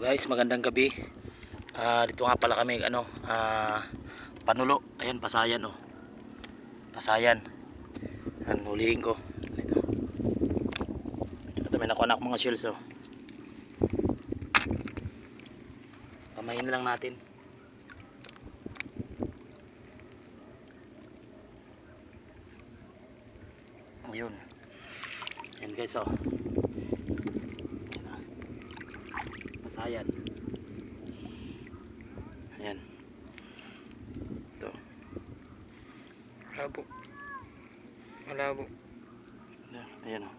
guys, magandang gabi. Ah, dito nga pala kami ano, ah, panulo. Ayan, pasayan oh. Pasayan. Ang hulihin ko. Ito. Ito may nakuha na mga shells oh. Pamayin lang natin. Ayun. Ayan guys oh. Ayan, ah. Pasayan. Ayan. Ito. Malabo. Malabo. Ayan o.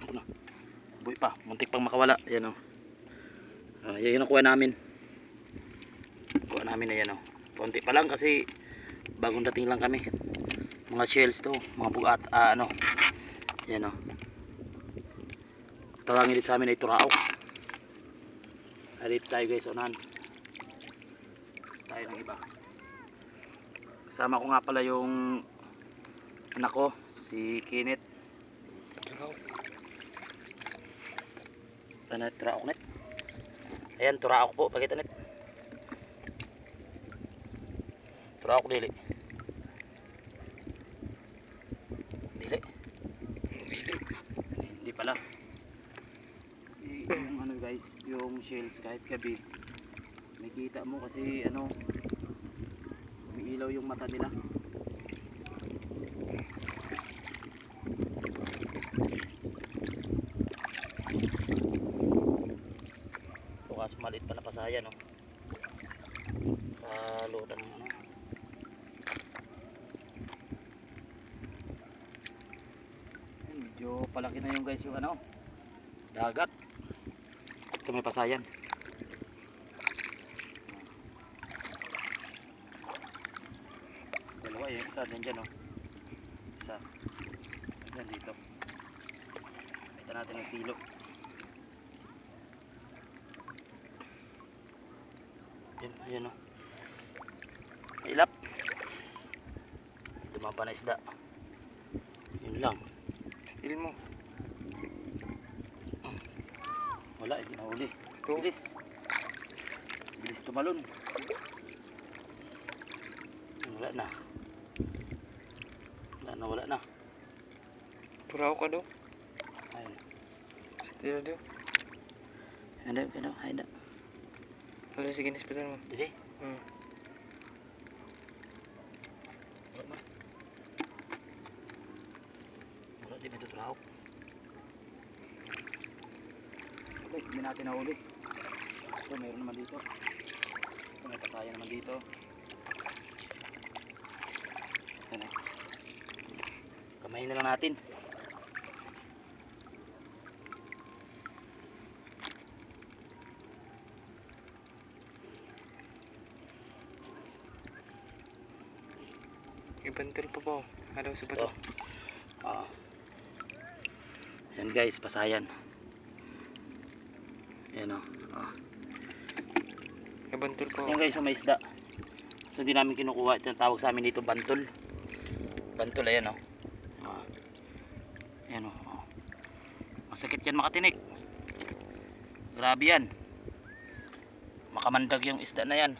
Ito na. Buhay pa. Muntik pang makawala. Ayan o. Uh, yan yung nakuha namin. Nakuha namin ayan o. Konti pa lang kasi bagong dating lang kami. Mga shells to. Mga bugat. Ah, ano. Ayan o. Tawagin dito sa amin ay turao. Dito tayo guys. Unahan. Tayo ng iba. Kasama ko nga pala yung anak ko, si Kenneth. Turaw. Ano, turaok net? Ayan, turaok po. Pakita net. Turaok dili. Dili. Dili. Hindi pala. Eh, yung ano guys, yung shells kahit gabi, nakita mo kasi ano, umiilaw yung mata nila. Ito kaso maliit pa na pasaya no. Sa lutan mo ano. Ayun, Medyo palaki na yung guys yung ano. Dagat. Ito may pasayan. Dalawa eh. Isa din oh. Isa. Isa dito. Kita natin ang silo. Yan, ayan o. Ilap. Tumapa na isda. Yun lang. Ilin mo. Wala, hindi na huli. Bilis. Bilis tumalon. Wala na. Wala na, wala na. Turaw ka daw. Ayun. Tira daw. Ano, ayun na. Wala sige nispitan mo. Dili. Hmm. Wala na. Wala, di ba ito turahok? Guys, hindi natin nahuli. Ito, meron naman dito. Ito, may pasaya naman dito. Ano? Kamayin na lang natin. Ibantil pa po. Ano sa Ito. bato? Oo. Yan guys, pasayan. Yan o. Oh. Ibantil po. Yan guys, yung may isda. So di namin kinukuha. Ito ang tawag sa amin dito, bantol. Bantol, ayan o. Oh. Ayan o. Oh. Masakit yan makatinik. Grabe yan. Makamandag yung isda na yan.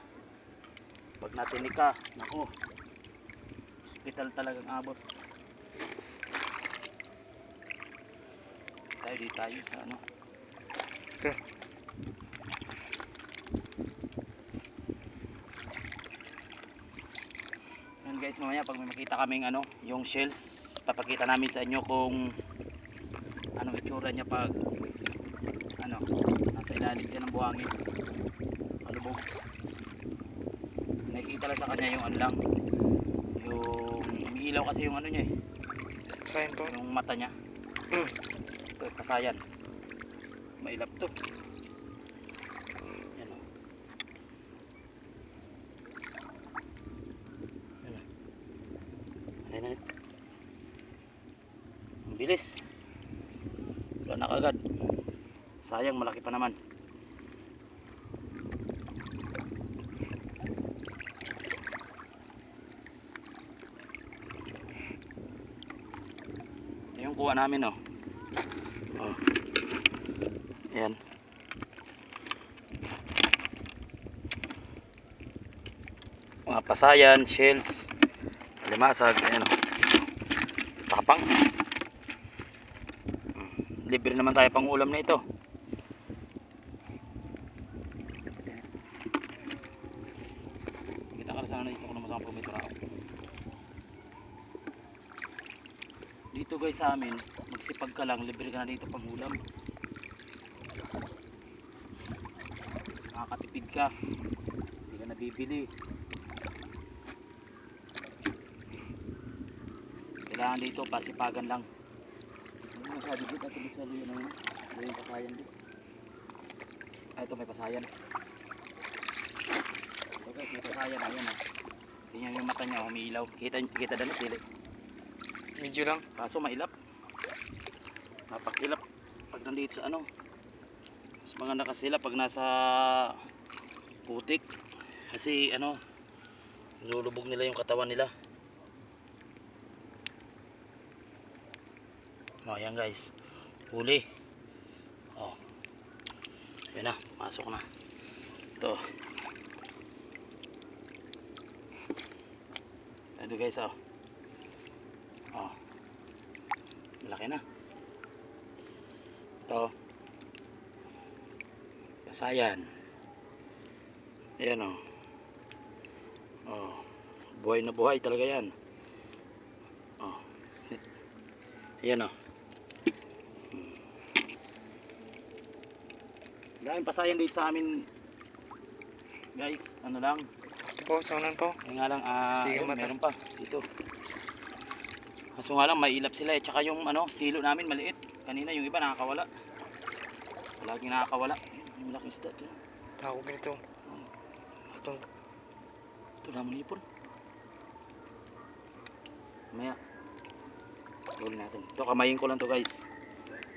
Pag natinik ka, naku. Hospital talagang abot. Tayo di tayo sa ano. Tara. Yan guys, mamaya pag may makita kaming ano, yung shells, papakita namin sa inyo kung anong itsura niya pag ano, nasa ilalim yan ng buhangin. Malubog. Nakikita lang sa kanya yung ano lang, yung umiilaw kasi yung ano niya eh, Saan po? yung mata niya. Hmm. Ito, kasayan. Mailap to. Yan o. Yan o. Ayan na. Ang bilis. Wala na kagad. Sayang, malaki pa naman. Yung kuha namin oh. Oh. Ayan. Mga pasayan, shells, limasag, ayan o. Tapang. Libre naman tayo pang ulam na ito. Kita ka na sana dito kung naman sa kilometro ako. Dito guys sa amin, magsipag ka lang, libre ka na dito pang ulam. Makakatipid ka. Hindi ka nabibili. Kailangan dito, pasipagan lang. Ano masabi dito? Ito bisa yun ang yun yung pasayan dito. Ah, ito may pasayan. Ito guys, may pasayan. Ayan o. Tingnan yung mata niya, umiilaw. Kita, kita dala sila. Medyo lang. Kaso mailap. Napakilap pag nandito sa ano. Mas maganda kasi sila pag nasa putik. Kasi ano, nilulubog nila yung katawan nila. Oh, ayan guys. Huli. Oh. Ayan na, masok na. Ito. Ito guys, oh. Oh. Malaki na. Ito. Pasayan. Ayan o. Oh. Buhay na buhay talaga yan. Oh. Ayan o. Daming pasayan dito sa amin. Guys, ano lang. Ito po, sa unan po. Yung nga lang, ah, Sige, ayun, mata. meron pa dito. Kaso nga lang, may ilap sila eh. Tsaka yung ano, silo namin maliit. Kanina yung iba nakakawala. Laging nakakawala. Yung malaking isda ito. Ako ganito. Ito. Ito naman ipon. Maya. Roll natin. Ito kamayin ko lang to guys.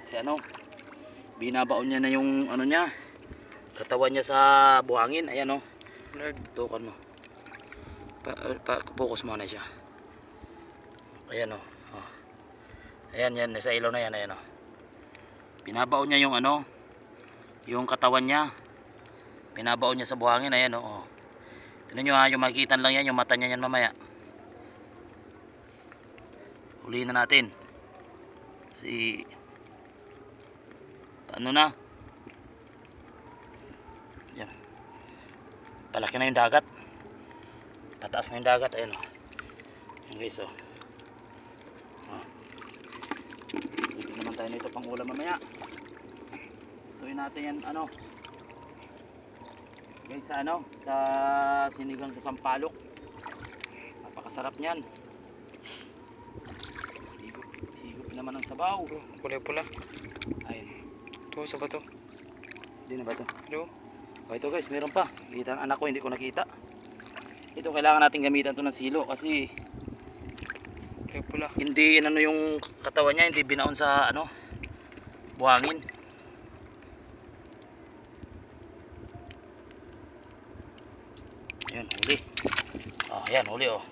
Kasi ano, binabaon niya na yung ano niya. Katawan niya sa buhangin. Ayan oh. Lord. Tukan mo. Pa, pa, focus mo na siya. Ayan o. Oh. Ayan yan. Sa ilaw na yan. Ayan o. Binabaon niya yung ano. Yung katawan niya. Binabaon niya sa buhangin. Ayan o. Oh. Tignan nyo ha. Yung makikita lang yan. Yung mata niya yan mamaya. Huliin na natin. Si... Ano na? Yan. Palaki na yung dagat. Pataas na yung dagat. Ayan o. Yan guys. Oh. Dito naman tayo nito pang ulam mamaya. Tuloy natin yan ano. Guys sa ano. Sa sinigang sa sampalok. Napakasarap niyan. Higop, higop naman ang sabaw. Ito, kulay pula. Ito, sa bato. Hindi na ba ito? Ito. O ito guys, meron pa. Kita ang anak ko, hindi ko nakita. Ito kailangan natin gamitan to ng silo kasi Kulay pula. hindi ano yung katawan niya, hindi binaon sa ano buhangin. Ayan, huli. Oh, ayan, huli oh.